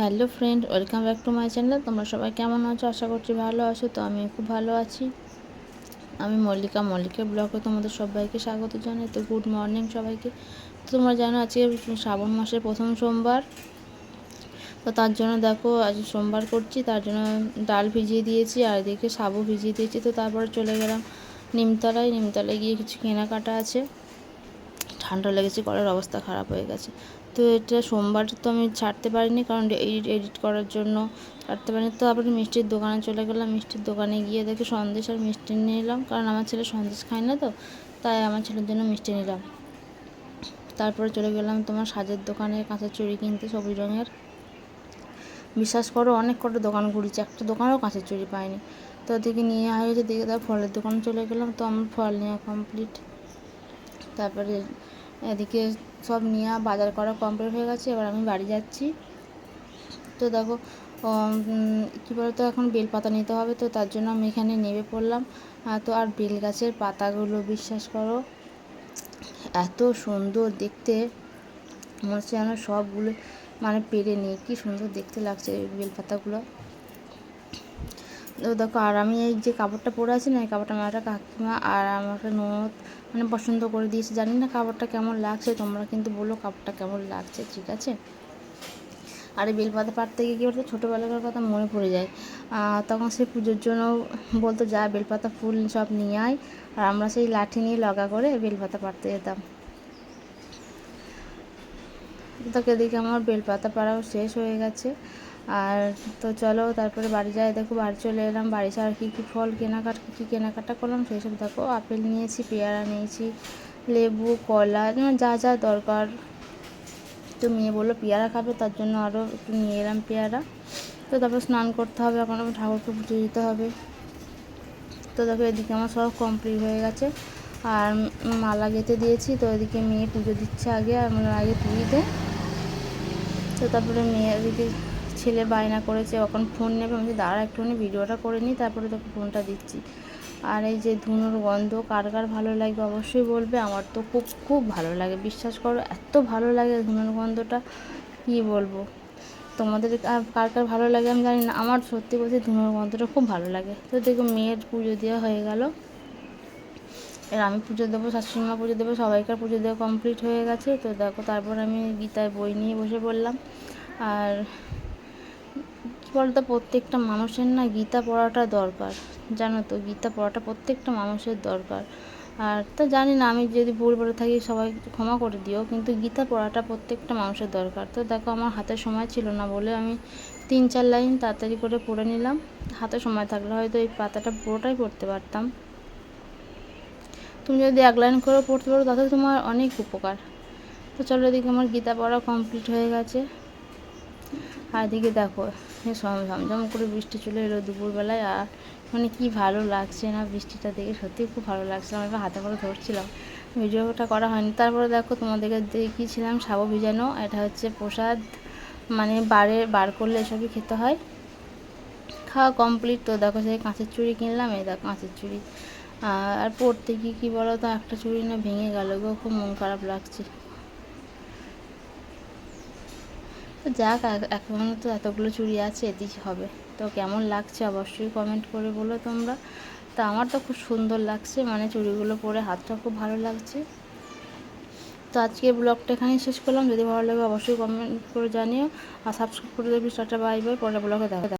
Hello friend, welcome back to my channel. তোমরা সবাই কেমন আছো? আশা করছি ভালো আছো, তো আমি খুব ভালো আছি। আমি মল্লিকা মল্লিকা ব্লগে তোমাদের সবাইকে স্বাগত জানাই, তো গুড মর্নিং সবাইকে। তো তোমরা জানো আজকে শ্রাবণ মাসের প্রথম সোমবার, তো তার জন্য দেখো আজ সোমবার করছি, তার জন্য ডাল ভিজিয়ে দিয়েছি, আর এদিকে সাবু ভিজিয়ে দিয়েছি, তো তারপরে চলে গেলাম নিমতলায়। নিমতলায় গিয়ে কিছু কেনাকাটা আছে। ঠান্ডা লেগেছে, গলার অবস্থা খারাপ হয়ে গেছে। তো এটা সোমবার তো আমি ছাড়তে পারিনি কারণ এডিট এডিট করার জন্য ছাড়তে পারিনি। তো আবার মিষ্টির দোকানে চলে গেলাম। মিষ্টির দোকানে গিয়ে দেখি সন্দেশ আর মিষ্টি নিয়ে এলাম। কারণ আমার ছেলে সন্দেশ খায় না তো, তাই আমার ছেলের জন্য মিষ্টি নিলাম। তারপরে চলে গেলাম তোমার সাজের দোকানে, কাঁচা চুড়ি কিনতে সবুজ রঙের। বিশ্বাস করো, অনেক কটা দোকান ঘুরেছি। একটা দোকানেও কাঁচের চুড়ি পাইনি। তো ওদিকে নিয়ে হয়েছে, দেখে তার ফলের দোকানে চলে গেলাম। তো আমার ফল নেওয়া কমপ্লিট তারপরে এদিকে সব নিয়ে বাজার করা কমপ্লিট হয়ে গেছে, এবার আমি বাড়ি যাচ্ছি। তো দেখো কী বলতো, এখন বেলপাতা নিতে হবে, তো তার জন্য আমি এখানে নেমে পড়লাম। তো আর বেল গাছের পাতাগুলো বিশ্বাস করো, এত সুন্দর দেখতে। মনে হচ্ছে যেন সবগুলো মানে পেরে নিই, কী সুন্দর দেখতে লাগছে বেলপাতাগুলো। তো দেখো, আর আমি এই যে কাপড়টা পরে আছি না, এই কাপড়টা আমার একটা কাকিমা আর আমাকে ননদ মানে পছন্দ করে দিয়েছে। জানি না কাপড়টা কেমন লাগছে, তোমরা কিন্তু বলো কাপড়টা কেমন লাগছে, ঠিক আছে? আর এই বেলপাতা পাড়তে গিয়ে কী বলতো, ছোটোবেলাকার কথা মনে পড়ে যায়। তখন সে পুজোর জন্য বলতো, যা বেলপাতা ফুল সব নিয়ে আয়। আর আমরা সেই লাঠি নিয়ে লগা করে বেলপাতা পাড়তে যেতাম। তোকে দেখে আমার বেলপাতা পাড়াও শেষ হয়ে গেছে। আর তো চলো, তারপরে বাড়ি যাই। দেখো, বাড়ি চলে এলাম। বাড়ি ছাড়া কী কী ফল কেনাকাটা, কী কী কেনাকাটা করলাম সেই সব দেখো। আপেল নিয়েছি, পেয়ারা নিয়েছি, লেবু, কলা যা যা দরকার। তো মেয়ে বলল, পেয়ারা খাবে, তার জন্য আরও একটু নিয়ে এলাম পেয়ারা। তো তারপর স্নান করতে হবে। এখন আমার ঠাকুরকে পুজো দিতে হবে। তো দেখো, এদিকে আমার সব কমপ্লিট হয়ে গেছে। আর মালা গেঁথে দিয়েছি। তো এদিকে মেয়ে পুজো দিচ্ছে আগে। আর আগে পুজোতে তো তারপরে মেয়ে এদিকে ছেলে বায়না করেছে এখন ফোন নেবে। আমি দাঁড়া একটুখানি ভিডিওটা করে নিই, তারপরে তোকে ফোনটা দিচ্ছি। আর এই যে ধুনোর গন্ধ, কার কার ভালো লাগবে অবশ্যই বলবে। আমার তো খুব খুব ভালো লাগে। বিশ্বাস করো, এত ভালো লাগে ধুনোর গন্ধটা। কী বলব? তোমাদের কার কার ভালো লাগে আমি জানি না। আমার সত্যি বলছি ধুনোর গন্ধটা খুব ভালো লাগে। তো দেখো, মেয়ের পুজো দেওয়া হয়ে গেল। এর আমি পুজো দেবো শাশুড়িমা পুজো দেবো, সবাইকার পুজো দেওয়া কমপ্লিট হয়ে গেছে। তো দেখো, তারপর আমি গীতার বই নিয়ে বসে পড়লাম। আর বলতো প্রত্যেকটা মানুষের না গীতা পড়াটা দরকার। জানো তো, গীতা পড়াটা প্রত্যেকটা মানুষের দরকার। আর তো জানি না, আমি যদি ভুল বলে থাকি সবাই ক্ষমা করে দিও, কিন্তু গীতা পড়াটা প্রত্যেকটা মানুষের দরকার। তো দেখো, আমার হাতে সময় ছিল না বলে আমি তিন চার লাইন তাড়াতাড়ি করে পড়ে নিলাম। হাতে সময় থাকলে হয়তো এই পাতাটা পুরোটাই পড়তে পারতাম। তুমি যদি এক লাইন করে পড়তে পারো, তাতে তোমার অনেক উপকার। তো চলো এদিকে আমার গীতা পড়া কমপ্লিট হয়ে গেছে। আর এদিকে দেখো ঝমঝম করে বৃষ্টি চলে এলো দুপুরবেলায় আর মানে কি ভালো লাগছে না বৃষ্টিটা দেখে? সত্যিই খুব ভালো লাগছিল। আমি হাতে করে ধরছিলাম। ভিডিওটা করা হয়নি। তারপরে দেখো তোমাদেরকে দেখিয়েছিলাম সাবু ভিজানো। এটা হচ্ছে প্রসাদ। মানে বারে, বার করলে এসবই খেতে হয়। খাওয়া কমপ্লিট তো দেখো সেই কাঁচের চুড়ি কিনলাম। এই দেখো কাঁচের চুড়ি। আর পড়তে গিয়ে কী বলো তো একটা চুড়ি না ভেঙে গেল গো। খুব মন খারাপ লাগছে। তো যাক এখন তো এতগুলো চুড়ি আছে এতেই হবে। তো কেমন লাগছে অবশ্যই কমেন্ট করে বলো তোমরা। তা আমার তো খুব সুন্দর লাগছে মানে চুড়িগুলো পরে হাতটা খুব ভালো লাগছে। তো আজকে ব্লগটা এখানেই শেষ করলাম। যদি ভালো লাগে অবশ্যই কমেন্ট করে জানিও। আর সাবস্ক্রাইব করে দেবে বাই বাই পরে ব্লগে দেখা